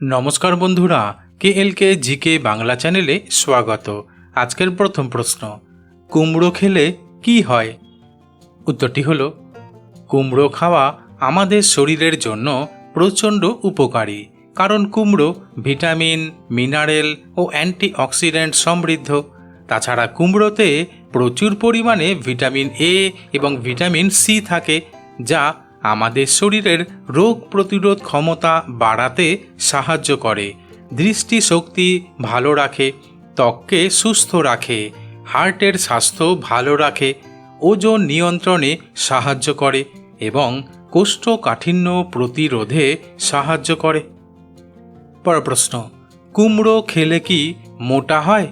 নমস্কার বন্ধুরা কে এল কে জিকে বাংলা চ্যানেলে স্বাগত। আজকের প্রথম প্রশ্ন, কুমড়ো খেলে কি হয়? উত্তরটি হল, কুমড়ো খাওয়া আমাদের শরীরের জন্য প্রচণ্ড উপকারী, কারণ কুমড়ো ভিটামিন, মিনারেল ও অ্যান্টিঅক্সিডেন্ট সমৃদ্ধ। তাছাড়া কুমড়োতে প্রচুর পরিমাণে ভিটামিন এ এবং ভিটামিন সি থাকে, যা আমাদের শরীরের রোগ প্রতিরোধ ক্ষমতা বাড়াতে সাহায্য করে, দৃষ্টিশক্তি ভালো রাখে, ত্বককে সুস্থ রাখে, হার্টের স্বাস্থ্য ভালো রাখে, ওজন নিয়ন্ত্রণে সাহায্য করে এবং কোষ্ঠকাঠিন্য প্রতিরোধে সাহায্য করে। পর প্রশ্ন, কুমড়ো খেলে কি মোটা হয়?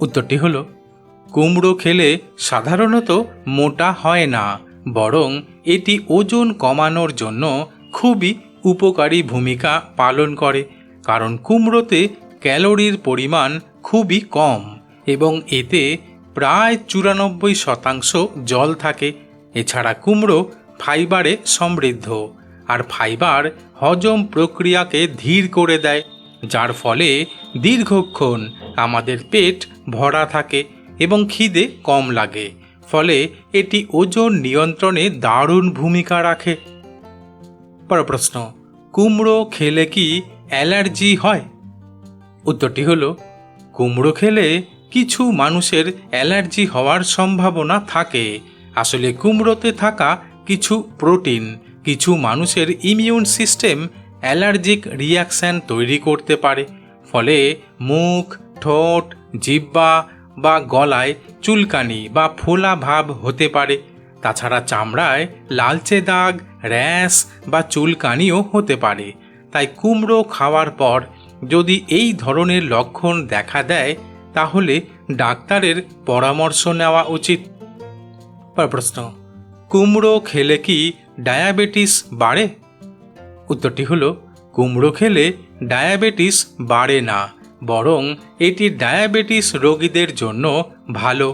উত্তরটি হল, কুমড়ো খেলে সাধারণত মোটা হয় না। বরং এটি ওজন কমানোর জন্য খুবই উপকারী ভূমিকা পালন করে, কারণ কুমড়োতে ক্যালোরির পরিমাণ খুবই কম এবং এতে প্রায় চুরানব্বই শতাংশ জল থাকে। এছাড়া কুমড়ো ফাইবারে সমৃদ্ধ আর ফাইবার হজম প্রক্রিয়াকে ধীর করে দেয়, যার ফলে দীর্ঘক্ষণ আমাদের পেট ভরা থাকে এবং খিদে কম লাগে। ফলে এটি ওজন নিয়ন্ত্রণে দারুণ ভূমিকা রাখে। পর প্রশ্ন, কুমড়ো খেলে কি অ্যালার্জি হয়? উত্তরটি হলো, কুমড়ো খেলে কিছু মানুষের অ্যালার্জি হওয়ার সম্ভাবনা থাকে। আসলে কুমড়োতে থাকা কিছু প্রোটিন, কিছু মানুষের ইমিউন সিস্টেম অ্যালার্জিক রিয়াকশন তৈরি করতে পারে। ফলে মুখ, ঠোঁট, জিহ্বা বা গলায় চুলকানি বা ফোলা ভাব হতে পারে। তাছাড়া চামড়ায় লালচে দাগ, র্যাশ বা চুলকানিও হতে পারে। তাই কুমড়ো খাওয়ার পর যদি এই ধরনের লক্ষণ দেখা দেয়, তাহলে ডাক্তারের পরামর্শ নেওয়া উচিত। পর প্রশ্ন, কুমড়ো খেলে কি ডায়াবেটিস বাড়ে? উত্তরটি হলো, কুমড়ো খেলে ডায়াবেটিস বাড়ে না। বরং এটি ডায়াবেটিস রোগীদের জন্য ভালো।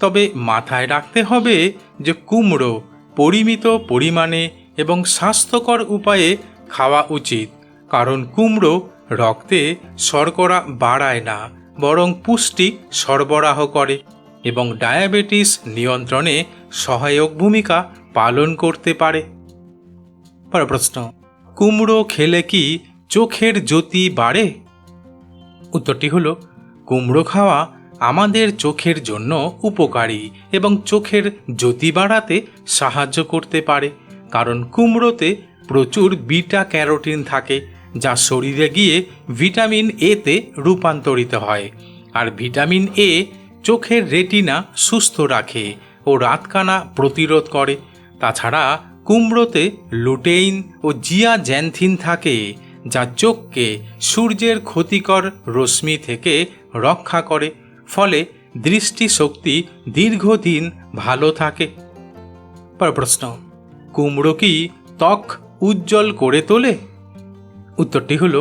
তবে মাথায় রাখতে হবে যে কুমড়ো পরিমিত পরিমাণে এবং স্বাস্থ্যকর উপায়ে খাওয়া উচিত। কারণ কুমড়ো রক্তে শর্করা বাড়ায় না, বরং পুষ্টি সরবরাহ করে এবং ডায়াবেটিস নিয়ন্ত্রণে সহায়ক ভূমিকা পালন করতে পারে। পর প্রশ্ন, কুমড়ো খেলে কি চোখের জ্যোতি বাড়ে? উত্তরটি হলো, কুমড়ো খাওয়া আমাদের চোখের জন্য উপকারী এবং চোখের জ্যোতি বাড়াতে সাহায্য করতে পারে, কারণ কুমড়োতে প্রচুর বিটা ক্যারোটিন থাকে, যা শরীরে গিয়ে ভিটামিন এতে রূপান্তরিত হয়। আর ভিটামিন এ চোখের রেটিনা সুস্থ রাখে ও রাতকানা প্রতিরোধ করে। তাছাড়া কুমড়োতে লুটেইন ও জিয়া জ্যানথিন থাকে যা চোখকে সূর্যের ক্ষতিকর রশ্মি থেকে রক্ষা করে, ফলে দৃষ্টিশক্তি দীর্ঘদিন ভালো থাকে। পর প্রশ্ন, কুমড়ো কি ত্বক উজ্জ্বল করে তোলে? উত্তরটি হলো,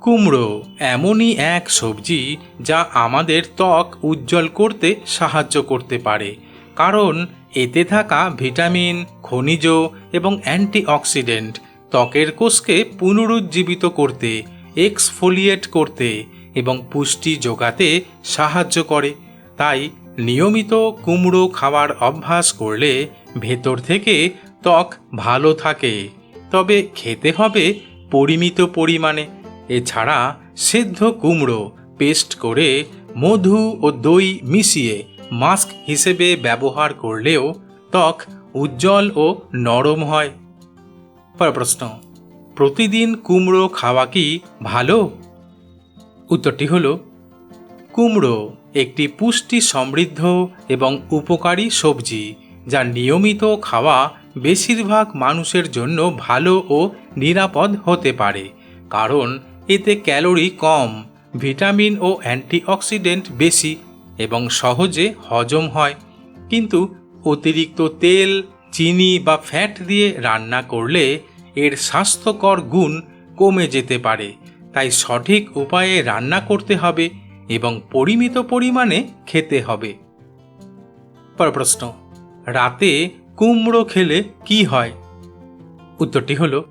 কুমড়ো এমনই এক সবজি যা আমাদের ত্বক উজ্জ্বল করতে সাহায্য করতে পারে, কারণ এতে থাকা ভিটামিন, খনিজ এবং অ্যান্টিঅক্সিডেন্ট ত্বকের কোষকে পুনরুজ্জীবিত করতে, এক্সফোলিয়েট করতে এবং পুষ্টি যোগাতে সাহায্য করে। তাই নিয়মিত কুমড়ো খাওয়ার অভ্যাস করলে ভেতর থেকে ত্বক ভালো থাকে। তবে খেতে হবে পরিমিত পরিমাণে। এছাড়া সেদ্ধ কুমড়ো পেস্ট করে মধু ও দই মিশিয়ে মাস্ক হিসেবে ব্যবহার করলেও ত্বক উজ্জ্বল ও নরম হয়। পর প্রশ্ন, প্রতিদিন কুমড়ো খাওয়া কি ভালো? উত্তরটি হল, কুমড়ো একটি পুষ্টি সমৃদ্ধ এবং উপকারী সবজি, যা নিয়মিত খাওয়া বেশিরভাগ মানুষের জন্য ভালো ও নিরাপদ হতে পারে, কারণ এতে ক্যালোরি কম, ভিটামিন ও অ্যান্টিঅক্সিডেন্ট বেশি এবং সহজে হজম হয়। কিন্তু অতিরিক্ত তেল, চিনি বা ফ্যাট দিয়ে রান্না করলে এর স্বাস্থ্যকর গুণ কমে যেতে পারে। তাই সঠিক উপায়ে রান্না করতে হবে এবং পরিমিত পরিমাণে খেতে হবে। পর প্রশ্ন, রাতে কুমড়ো খেলে কি হয়? উত্তরটি হল,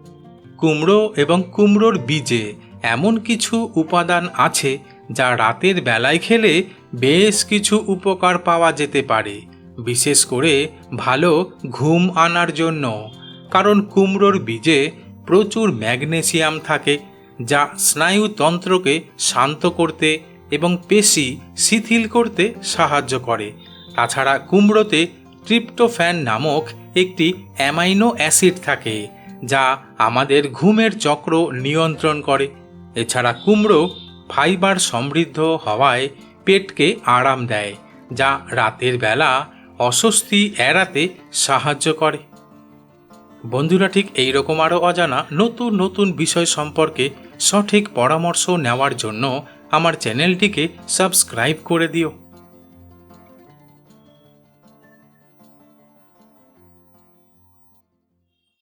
কুমড়ো এবং কুমড়োর বীজে এমন কিছু উপাদান আছে যা রাতের বেলায় খেলে বেশ কিছু উপকার পাওয়া যেতে পারে, বিশেষ করে ভালো ঘুম আনার জন্য। কারণ কুমড়োর বীজে প্রচুর ম্যাগনেসিয়াম থাকে, যা স্নায়ুতন্ত্রকে শান্ত করতে এবং পেশি শিথিল করতে সাহায্য করে। তাছাড়া কুমড়োতে ট্রিপ্টোফ্যান নামক একটি অ্যামাইনো অ্যাসিড থাকে, যা আমাদের ঘুমের চক্র নিয়ন্ত্রণ করে। এছাড়া কুমড়ো ফাইবার সমৃদ্ধ হওয়ায় পেটকে আরাম দেয়, যা রাতের বেলা অস্বস্তি এড়াতে সাহায্য করে। বন্ধুরা ঠিক এই রকম আরও অজানা নতুন নতুন বিষয় সম্পর্কে সঠিক পরামর্শ নেওয়ার জন্য আমার চ্যানেলটিকে সাবস্ক্রাইব করে দিও।